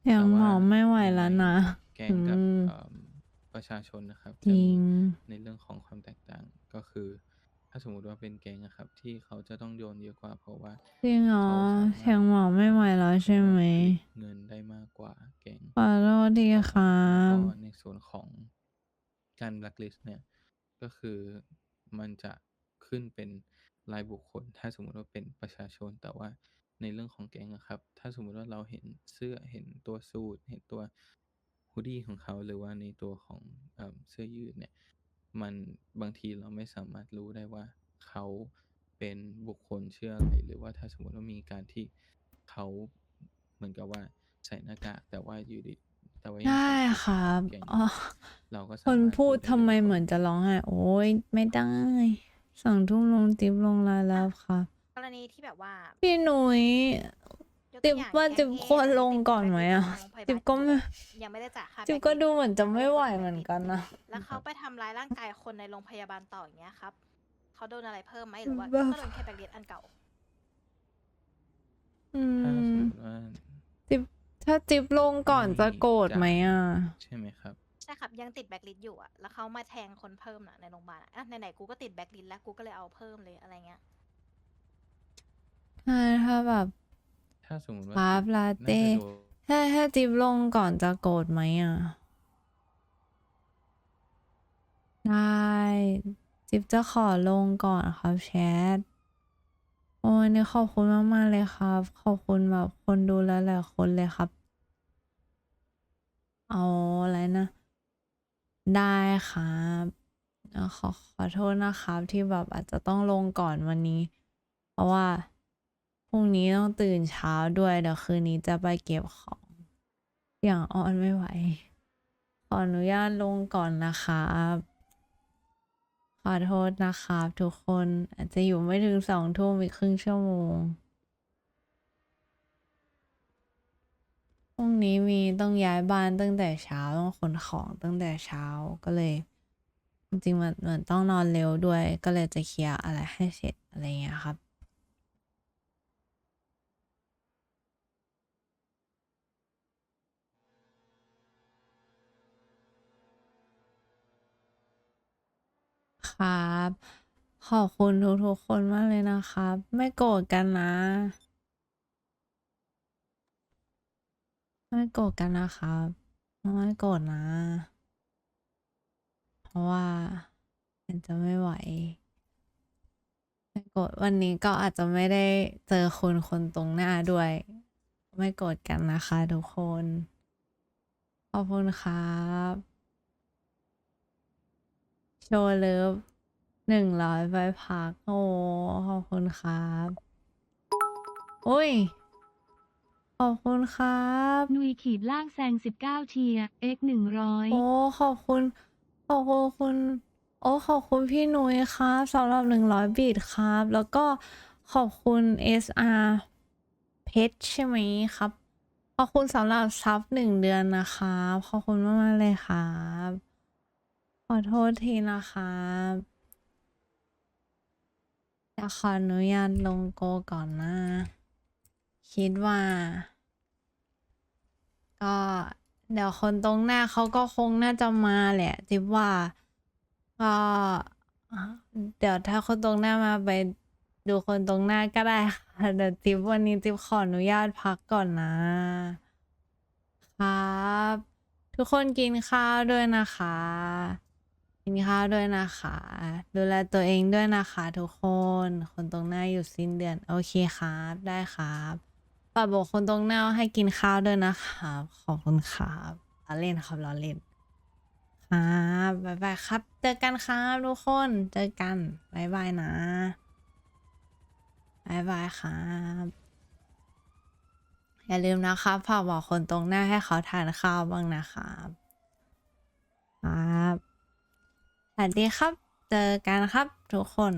เสียงหมอไม่ไหวแล้วนะ แกงกับอืม เอิ่มประชาชนนะครับจริงจะในเรื่องของความแตกต่างก็คือ ถ้าสมมุติว่าเป็นแก๊งอะครับ ที่เขาจะต้องโยนเยอะกว่า เพราะว่าจริงเหรอเขาสามารถเสียงหมอไม่ไหวแล้วใช่ไหมผลิตเงินได้มากกว่าแก๊งขอโทษทีครับก็ในส่วนของการ blacklist เนี่ยก็คือมันจะขึ้นเป็นรายบุคคล ถ้าสมมุติว่าเป็นประชาชนแต่ว่า ในเรื่องของแก๊งอะครับ ถ้าสมมุติว่าเราเห็นเสื้อเห็นตัวสูทเห็นตัว hoodie ของเขาหรือว่าในตัวของเอ่อเสื้อยืดเนี่ย มันบางทีเราไม่สามารถรู้ได้ว่าเขาเป็นบุคคลชื่ออะไรหรือว่าถ้าสมมุติว่ามีการที่เขาเหมือนกับว่าใส่หน้ากากแต่ว่าอยู่ดีแต่ว่ายังได้ใส่ชุดครับแก๊งอ๋อเราก็คสานมารถพูดรู้ได้ทำไมเลยว่าเหมือนจะร้องไห้โอ๊ยไม่ได้สองทุ่มลงติ๊บลงไลน์แล้วครับกร ณีที่แบบว่าพี่หนุย ยกติ๊ตัวบอย่างว่าแก๊งติ๊บ A ควรลงติดก่อนไหมอะแบล็คลิสต์ของโรงพยาบาลติ๊บก็ไม่ยังไม่ได้จ่ายค่าติ๊บแบก็ล็คลิสต์ดูเหมือนจะไม่ไหวแบล็คลิสต์เหมือนกันนะ แล้วเขาไปทำร้ายร่างกายคนในโรงพยาบาลต่ออย่างเงี้ยครับเขาโดนอะไรเพิ่มไหมหรือว่าบ้า ก็โดนแค่แบล็คลิสต์อันเก่า อืถ้าสมม มติว่าติ๊บถ้าติ๊บลงก่อนจะโกรธไหมอะ ใช่ไหมครับ ใช่ครับยังติดแบล็คลิสต์อยู่อะแล้วเขามาแทงคนเพิ่มน่ะในโรงพยาบาลอะอะไหนๆกูก็ติดแบล็คลิสต์แล้วกูก็เลยเอาเพิ่มเลยอะไรเงี้ย ใช่ถ้าแบบถ้าสมมติว่าครับติ๊บลาน่าเต้จะโดนถ้าถ้าจิ๊บลงก่อนจะโกรธไหมอะ ได้ จิ๊บจะขอลงก่อนครับแชท โอ้ยนี่ขอบคุณมาก ๆ เลยครับ ขอบคุณแบบคนดูหลายๆคนเลยครับ เอาอะไรนะ ได้ครับเอ่อขอขอโทษนะครับที่แบบอาจจะต้องลงก่อนวันนี้ เพราะว่า พรุ่งนี้ต้องตื่นเช้าด้วยเดี๋ยวคืนนี้จะไปเก็บของ อย่างออนไม่ไหว ขออนุญาตลงก่อนนะครับขอโทษนะครับทุกคนอาจจะอยู่ไม่ถึงสองทุ่มอีกครึ่งชั่วโมงพรุ่งนี้มีต้องย้ายบ้านตั้งแต่เช้าต้องขนของตั้งแต่เช้าก็เลย จริงๆมันเหมือนต้องนอนเร็วด้วย ก็เลยจะเคลียร์อะไรให้เสร็จอะไรเงี้ยครับ ครับ ขอบคุณทุกๆคนมากเลยนะครับ ไม่โกรธกันนะ ไม่โกรธกันนะครับ ไม่โกรธนะ เพราะว่ามันจะไม่ไหวไม่โกรธวันนี้ก็อาจจะไม่ได้เจอคนคนตรงหน้าด้วย ไม่โกรธกันนะคะทุกคน ขอบคุณครับ ชว์เลิฟหนึ่งร้อยใบพัก โอ้ ขอบคุณครับอุ้ย ขอบคุณครับ นุยขีดล่างแซง19เทีย x 100โอ้ ขอบคุณ ขอบคุณคุณ โอ้ ขอบคุณพี่นุ้ยครับสำหรับหนึ่งร้อยบีทครับ แล้วก็ขอบคุณ SR เพชรใช่ไหมครับ ขอบคุณสำหรับซับหนึ่งเดือนนะครับ ขอบคุณมาก ๆ เลยครับข อโทษทีนะครับจะขออนุญาตลงโกก่อนนะ คิดว่า ก็เดี๋ยวคนตรงหน้าเขาก็คงน่าจะมาแหละ จิบว่า ก็เดี๋ยวถ้าคนตรงหน้ามาไปดูคนตรงหน้าก็ได้ค่ะเดี๋ยวจิบวันนี้จิบขออนุญาตพักก่อนนะ ครับ ทุกคนกินข้าวด้วยนะคะ กินข้าวด้วยนะคะ ดูแลตัวเองด้วยนะคะทุกคน คนตรงหน้าอยู่สิ้นเดือน โอเคครับ ได้ครับฝากบอกคนตรงหน้าให้กินข้าวด้วยนะครับ ขอบคุณครับล้อเล่นครับล้อเล่น ครับบ๊ายบายครับ เจอกันครับทุกคน เจอกันบ๊ายบายนะบ๊ายบายครับอย่าลืมนะครับฝากบอกคนตรงหน้าให้เขาทานข้าวบ้างนะครับครับ สวัสดีครับ เจอกันครับทุกคน